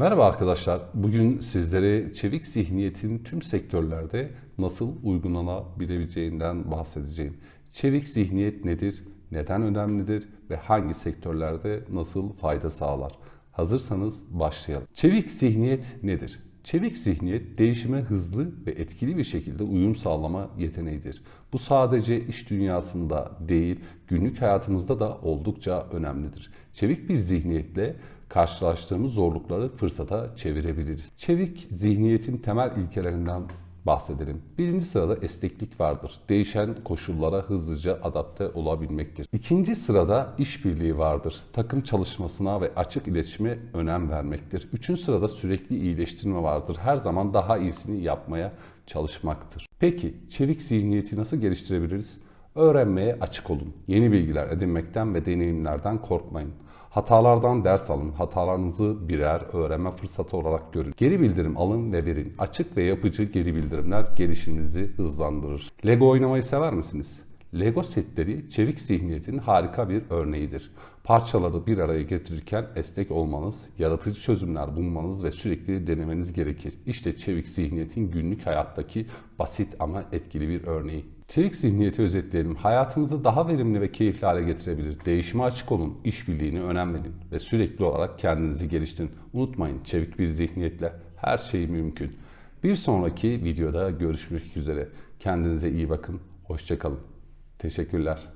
Merhaba arkadaşlar. Bugün sizlere çevik zihniyetin tüm sektörlerde nasıl uygulanabileceğinden bahsedeceğim. Çevik zihniyet nedir? Neden önemlidir ve hangi sektörlerde nasıl fayda sağlar? Hazırsanız başlayalım. Çevik zihniyet nedir? Çevik zihniyet değişime hızlı ve etkili bir şekilde uyum sağlama yeteneğidir. Bu sadece iş dünyasında değil, günlük hayatımızda da oldukça önemlidir. Çevik bir zihniyetle karşılaştığımız zorlukları fırsata çevirebiliriz. Çevik zihniyetin temel ilkelerinden bahsedelim. Birinci sırada esneklik vardır. Değişen koşullara hızlıca adapte olabilmektir. İkinci sırada işbirliği vardır. Takım çalışmasına ve açık iletişime önem vermektir. Üçüncü sırada sürekli iyileştirme vardır. Her zaman daha iyisini yapmaya çalışmaktır. Peki çevik zihniyeti nasıl geliştirebiliriz? Öğrenmeye açık olun. Yeni bilgiler edinmekten ve deneyimlerden korkmayın. Hatalardan ders alın. Hatalarınızı birer öğrenme fırsatı olarak görün. Geri bildirim alın ve verin. Açık ve yapıcı geri bildirimler gelişiminizi hızlandırır. Lego oynamayı sever misiniz? Lego setleri çevik zihniyetin harika bir örneğidir. Parçaları bir araya getirirken esnek olmanız, yaratıcı çözümler bulmanız ve sürekli denemeniz gerekir. İşte çevik zihniyetin günlük hayattaki basit ama etkili bir örneği. Çevik zihniyeti özetleyelim. Hayatınızı daha verimli ve keyifli hale getirebilir. Değişime açık olun, işbirliğine önem ve sürekli olarak kendinizi geliştirin. Unutmayın çevik bir zihniyetle her şey mümkün. Bir sonraki videoda görüşmek üzere. Kendinize iyi bakın. Hoşçakalın. Teşekkürler.